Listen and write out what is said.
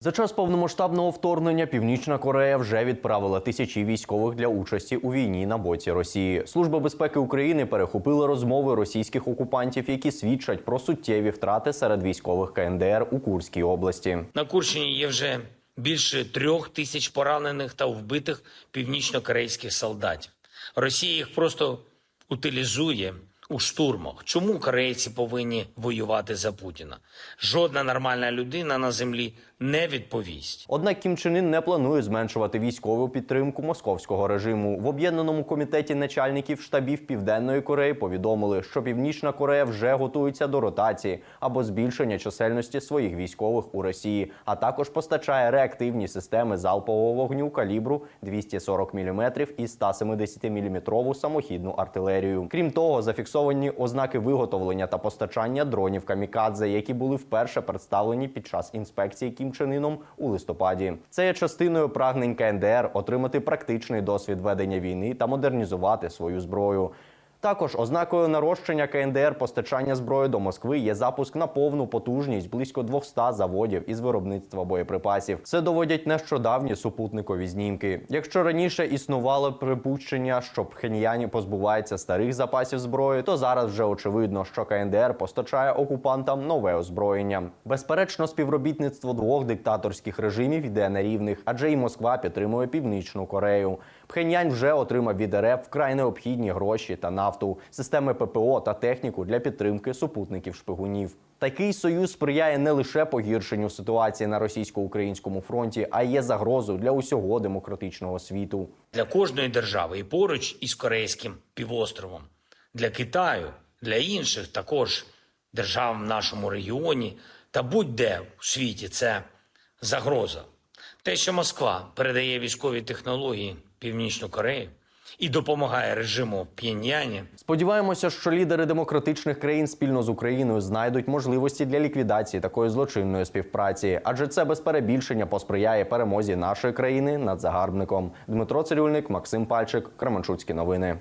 За час повномасштабного вторгнення Північна Корея вже відправила тисячі військових для участі у війні на боці Росії. Служба безпеки України перехопила розмови російських окупантів, які свідчать про суттєві втрати серед військових КНДР у Курській області. На Курщині є вже більше трьох тисяч поранених та вбитих північно-корейських солдатів. Росія їх просто утилізує у штурмах. Чому корейці повинні воювати за Путіна? Жодна нормальна людина на землі не відповість. Однак Кім Чен Ін не планує зменшувати військову підтримку московського режиму. В об'єднаному комітеті начальників штабів Південної Кореї повідомили, що Північна Корея вже готується до ротації або збільшення чисельності своїх військових у Росії, а також постачає реактивні системи залпового вогню калібру 240 мм і 170 мм самохідну артилерію. Крім того, зафіксовані ознаки виготовлення та постачання дронів камікадзе, які були вперше представлені під час інспекції Кім Чен Іном у листопаді. Це є частиною прагнень КНДР отримати практичний досвід ведення війни та модернізувати свою зброю. Також ознакою нарощення КНДР постачання зброї до Москви є запуск на повну потужність близько 200 заводів із виробництва боєприпасів. Це доводять нещодавні супутникові знімки. Якщо раніше існувало припущення, що Пхеньяні позбувається старих запасів зброї, то зараз вже очевидно, що КНДР постачає окупантам нове озброєння. Безперечно, співробітництво двох диктаторських режимів йде на рівних, адже і Москва підтримує Північну Корею. Пхеньянь вже отримав від РФ вкрай необхідні гроші та нафту, системи ППО та техніку для підтримки супутників шпигунів. Такий союз сприяє не лише погіршенню ситуації на російсько-українському фронті, а є загрозою для усього демократичного світу. Для кожної держави і поруч із Корейським півостровом, для Китаю, для інших також держав в нашому регіоні та будь-де у світі це загроза. Те, що Москва передає військові технології Північну Корею і допомагає режиму п'ян'яні. Сподіваємося, що лідери демократичних країн спільно з Україною знайдуть можливості для ліквідації такої злочинної співпраці, адже це без перебільшення посприяє перемозі нашої країни над загарбником. Дмитро Цирюльник, Максим Пальчик, Кременчуцькі новини.